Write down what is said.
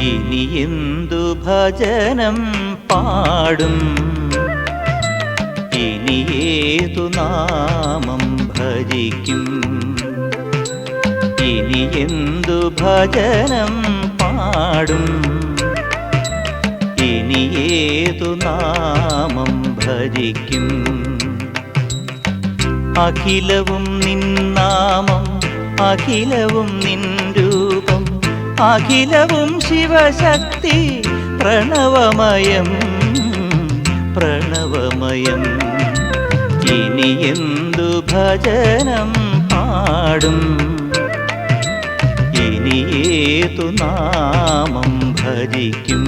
ഇനി എന്തു ഭജനം പാടും? ഇനി ഏതു നാമം ഭജിക്കും? ഇനി എന്തു ഭജനം പാടും? ഇനി ഏതു നാമം ഭജിക്കും? അഖിലവും നിൻ നാമം അഖിലവും നിൻ രൂപം അഖിലവും ശിവശക്തി പ്രണവമയം പ്രണവമയം. ഇനി എന്തു ഭജനം പാടും? ഇനി ഏതു നാമം ഭജിക്കും?